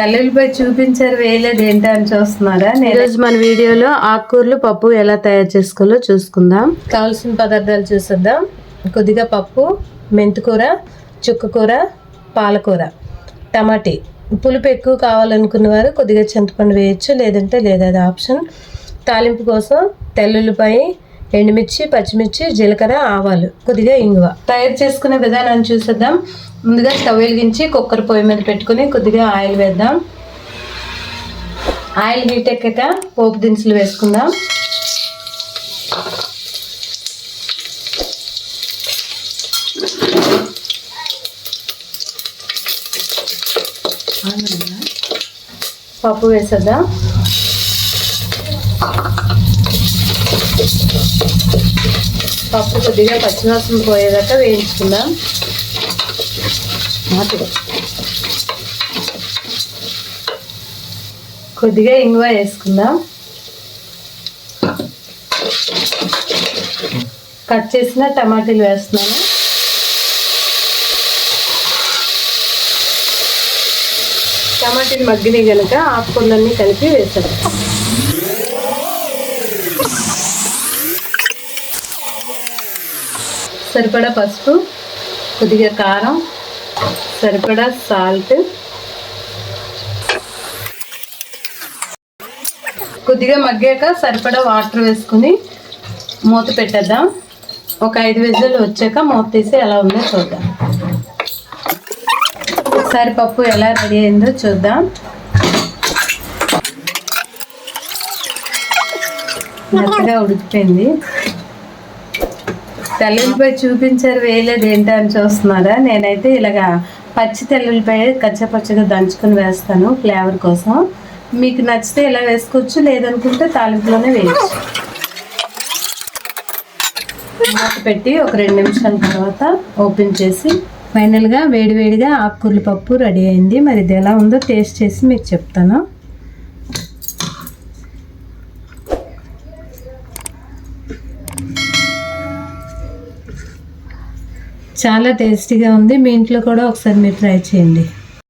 తల్లులపై చూపించారు వేయలేదు ఏంటో అని చూస్తున్నారా? ఈరోజు మన వీడియోలో ఆకుకూరలు పప్పు ఎలా తయారు చేసుకోవాలో చూసుకుందాం. కావాల్సిన పదార్థాలు చూసేద్దాం. కొద్దిగా పప్పు మెంతికూర చుక్కకూర పాలకూర టమాటీ. పులుపు ఎక్కువ కావాలనుకున్న వారు కొద్దిగా చింతపండు వేయచ్చు లేదంటే లేదు అది ఆప్షన్. తాలింపు కోసం తెల్లుల్లిపాయ ఎండుమిర్చి పచ్చిమిర్చి జీలకర్ర ఆవాలు కొద్దిగా ఇంగువ. తయారు చేసుకునే విధానాన్ని చూసేద్దాం. ముందుగా స్టవ్ వెలిగించి కుక్కర్ పొయ్యి మీద పెట్టుకుని కొద్దిగా ఆయిల్ వేద్దాం. ఆయిల్ హీట్ ఎక్కాక పోపు దినుసులు వేసుకుందాం. పప్పు వేసేద్దాం. పప్పు కొద్దిగా పచ్చివాసన పోయేదాకా వేయించుకుందాం. మాటలు. కొద్దిగా ఇంగువ వేసుకుందాం. కట్ చేసిన టమాటీలు వేస్తున్నాను. టమాటీలు మగ్గినాయి కనుక ఆకుకూరలన్నీ కలిపి వేసాను సరిపడా పసుపు కొద్దిగా కారం సరిపడా సాల్ట్ కొద్దిగా మగ్గాక సరిపడా వాటర్ వేసుకుని మూత పెట్టేద్దాం. ఒక ఐదు విజులు వచ్చాక మూత తీసి ఎలా ఉందో చూద్దాం. ఒకసారి పప్పు ఎలా రెడీ అయిందో చూద్దాం. మెత్తగా ఉడికిపోయింది. తెల్లుల్లిపాయ చూపించారు వేయలేదు ఏంటి అని చూస్తున్నారా? నేనైతే ఇలాగా పచ్చి తెల్లుల్లిపాయ కచ్చపచ్చగా దంచుకొని వేస్తాను ఫ్లేవర్ కోసం. మీకు నచ్చితే ఇలా వేసుకోవచ్చు లేదనుకుంటే తాలింపులోనే వేయచ్చు. మూత పెట్టి ఒక రెండు నిమిషాల తర్వాత ఓపెన్ చేసి ఫైనల్గా వేడివేడిగా ఆకుకూరల పప్పు రెడీ అయింది. మరి ఇది ఎలా ఉందో టేస్ట్ చేసి మీకు చెప్తాను. చాలా టేస్టీగా ఉంది. మీ ఇంట్లో కూడా ఒకసారి మీరు ట్రై చేయండి.